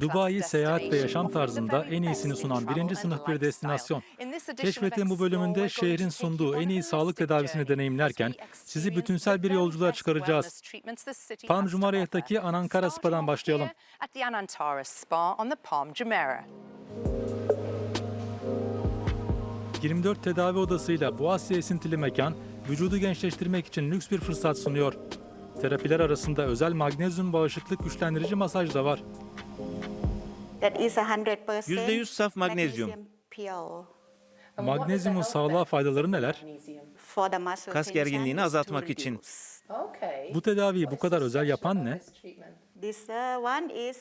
Dubai'yi seyahat ve yaşam tarzında en iyisini sunan birinci sınıf bir destinasyon. Keşfetin bu bölümünde şehrin sunduğu en iyi sağlık tedavisini deneyimlerken sizi bütünsel bir yolculuğa çıkaracağız. Palm Jumeirah'taki Anankara Spa'dan başlayalım. 24 tedavi odasıyla bu Asya esintili mekan, vücudu gençleştirmek için lüks bir fırsat sunuyor. Terapiler arasında özel magnezyum bağışıklık güçlendirici masaj da var. %100 saf magnezyum. Magnezyumun sağlığa faydaları neler? Kas gerginliğini azaltmak için. Bu tedaviyi bu kadar özel yapan ne?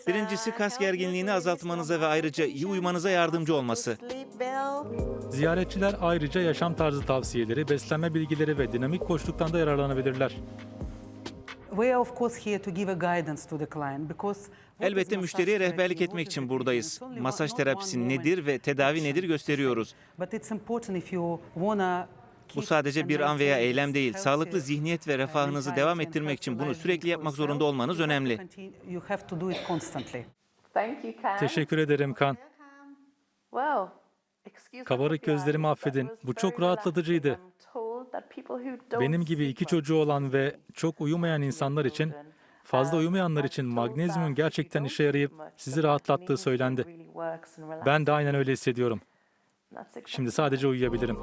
Birincisi kas gerginliğini azaltmanıza ve ayrıca iyi uyumanıza yardımcı olması. Ziyaretçiler ayrıca yaşam tarzı tavsiyeleri, beslenme bilgileri ve dinamik koçluktan da yararlanabilirler. Elbette müşteriye rehberlik etmek için buradayız. Masaj terapisi nedir ve tedavi nedir gösteriyoruz. But it's important if you wanna Bu sadece bir an veya eylem değil. Sağlıklı zihniyet ve uh, refahınızı devam ettirmek için bunu sürekli yapmak zorunda olmanız önemli. continue- You have to do it constantly. Thank you, Ken. Teşekkür ederim Kan. Well, excuse my Kabarık gözlerimi affedin. Bu çok rahatlatıcıydı. Benim gibi iki çocuğu olan ve çok uyumayan insanlar için, fazla uyumayanlar için magnezyumun gerçekten işe yarayıp sizi rahatlattığı söylendi. Ben de aynen öyle hissediyorum. Şimdi sadece uyuyabilirim.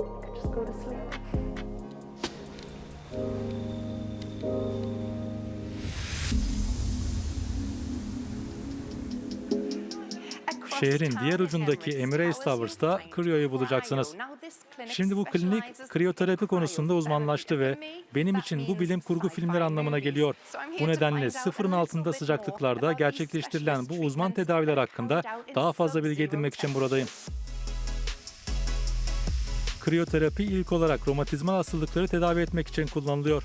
Şehrin diğer ucundaki Emirates Towers'ta Cryo'yu bulacaksınız. Şimdi bu klinik kriyoterapi konusunda uzmanlaştı ve benim için bu bilim kurgu filmleri anlamına geliyor. Bu nedenle sıfırın altında sıcaklıklarda gerçekleştirilen bu uzman tedaviler hakkında daha fazla bilgi edinmek için buradayım. Kriyoterapi ilk olarak romatizmal hastalıkları tedavi etmek için kullanılıyor.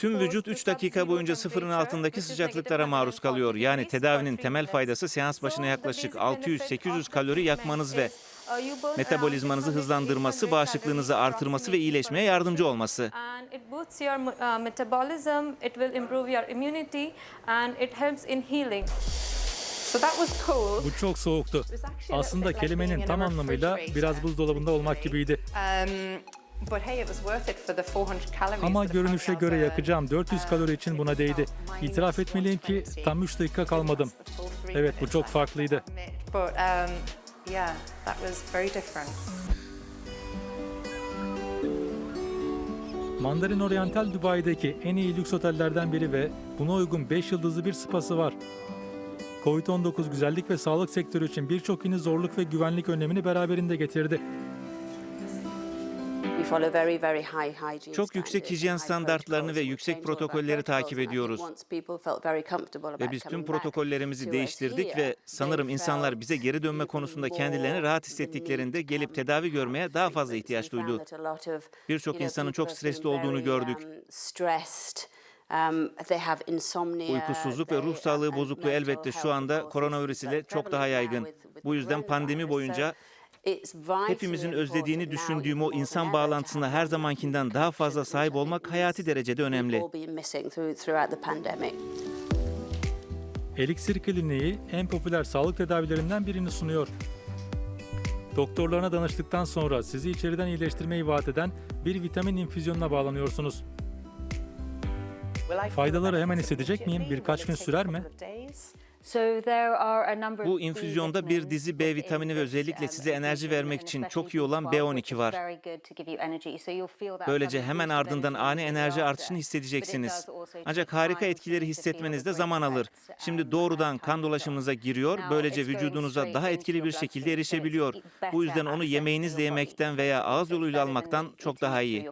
Tüm vücut 3 dakika boyunca sıfırın altındaki sıcaklıklara maruz kalıyor. Yani tedavinin temel faydası seans başına yaklaşık 600-800 kalori yakmanız ve metabolizmanızı hızlandırması, bağışıklığınızı artırması ve iyileşmeye yardımcı olması. Uh. Bu çok soğuktu. Aslında kelimenin tam anlamıyla biraz buzdolabında olmak gibiydi. But hey, it was worth it for the 400 calories. Ama görünüşe göre yakacağım 400 kalori için buna değdi. İtiraf etmeliyim ki tam 3 dakika kalmadım. Evet bu çok farklıydı. Um. Mandarin Oriental Dubai'deki en iyi lüks otellerden biri ve buna uygun 5 yıldızlı bir spası var. Covid-19 güzellik ve sağlık sektörü için birçok yeni zorluk ve güvenlik önlemini beraberinde getirdi. Çok yüksek hijyen standartlarını ve yüksek protokolleri takip ediyoruz. Ve biz tüm protokollerimizi değiştirdik ve sanırım insanlar bize geri dönme konusunda kendilerini rahat hissettiklerinde gelip tedavi görmeye daha fazla ihtiyaç duydu. Birçok insanın çok stresli olduğunu gördük. Uykusuzluk ve ruh sağlığı bozukluğu elbette şu anda koronavirüs ile çok daha yaygın. Bu yüzden pandemi boyunca hepimizin özlediğini düşündüğüm o insan bağlantısına her zamankinden daha fazla sahip olmak hayati derecede önemli. Elixir Kliniği en popüler sağlık tedavilerinden birini sunuyor. Doktorlarına danıştıktan sonra sizi içeriden iyileştirmeyi vaat eden bir vitamin infüzyonuna bağlanıyorsunuz. Faydaları hemen hissedecek miyim? Birkaç gün sürer mi? Bu infüzyonda bir dizi B vitamini ve özellikle size enerji vermek için çok iyi olan B12 var. Böylece hemen ardından ani enerji artışını hissedeceksiniz. Ancak harika etkileri hissetmenizde zaman alır. Şimdi doğrudan kan dolaşımınııza giriyor, böylece vücudunuza daha etkili bir şekilde erişebiliyor. Bu yüzden onu yemeğinizle yemekten veya ağız yoluyla almaktan çok daha iyi.